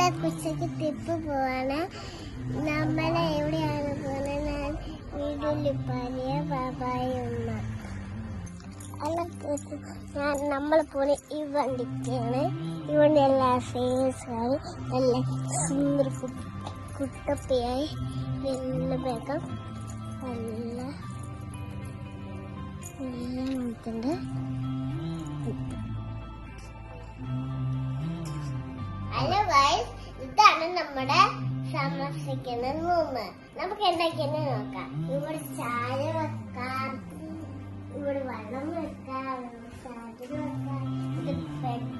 നമ്മളെ കുച്ചക്ക് ട്രിപ്പ് പോവാണ്. നമ്മളെ എവിടെയാണ് പോകുന്നത് ഞാൻ വീട്ടിൽ പനിയ ബാബായി ഉമ്മ. ഞാൻ നമ്മൾ പോണ ഈ വണ്ടിക്കാണ്. ഈ വണ്ടി എല്ലാ ഫേസായി നല്ല സുന്ദര കുട്ടപ്പയായി. നല്ല വേഗം നല്ല നല്ല നോക്കുന്നുണ്ട് നമ്മുടെ സന്ദർശിക്കുന്ന റൂമ് നമുക്ക് എന്തൊക്കെയെന്ന് നോക്കാം. ഇവിടെ ചായ വെക്കാം. ഇവിടെ വെള്ളം വെക്കാം. സാധനം വെക്കാം. ബെഡ്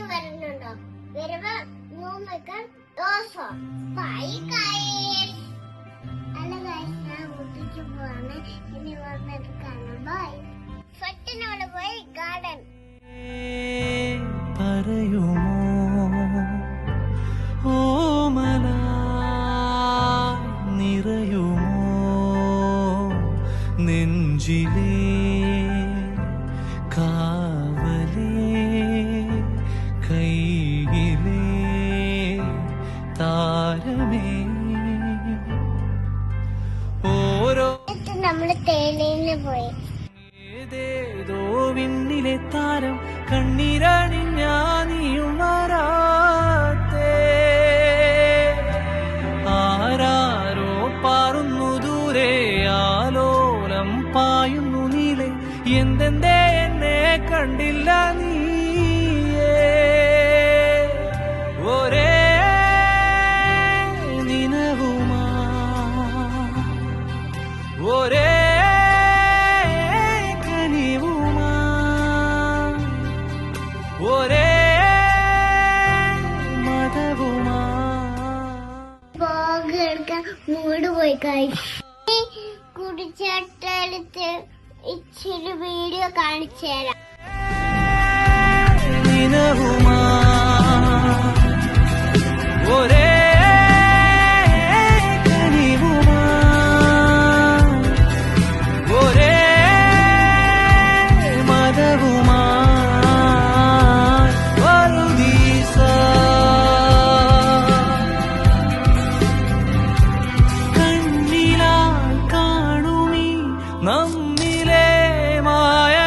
കൊച്ചിക്ക് വരുന്നുണ്ടോ? വരുമ്പോ പറയുമോ? ഓമല നിറയുമോ? നെഞ്ചിലേ താരമേ ഓരോ നമ്മൾ തേയിലയിൽ പോയി. ഏതേതോ വിണ്ണിലെ താരം കണ്ണീരണിഞ്ഞാ നീയും വരാത്തേ ആരാരോ പാറുന്നു ദൂരെ ആലോലം പായുന്നു നീലെ. എന്തെന്തേ എന്നെ കണ്ടില്ല നീയേ ഒരേ മതവുമാ പോക എടുക്കാൻ മൂട് പോയി കുടിച്ചെടുത്ത് ഇച്ചിരി വീഡിയോ കാണിച്ചു തരാം. shame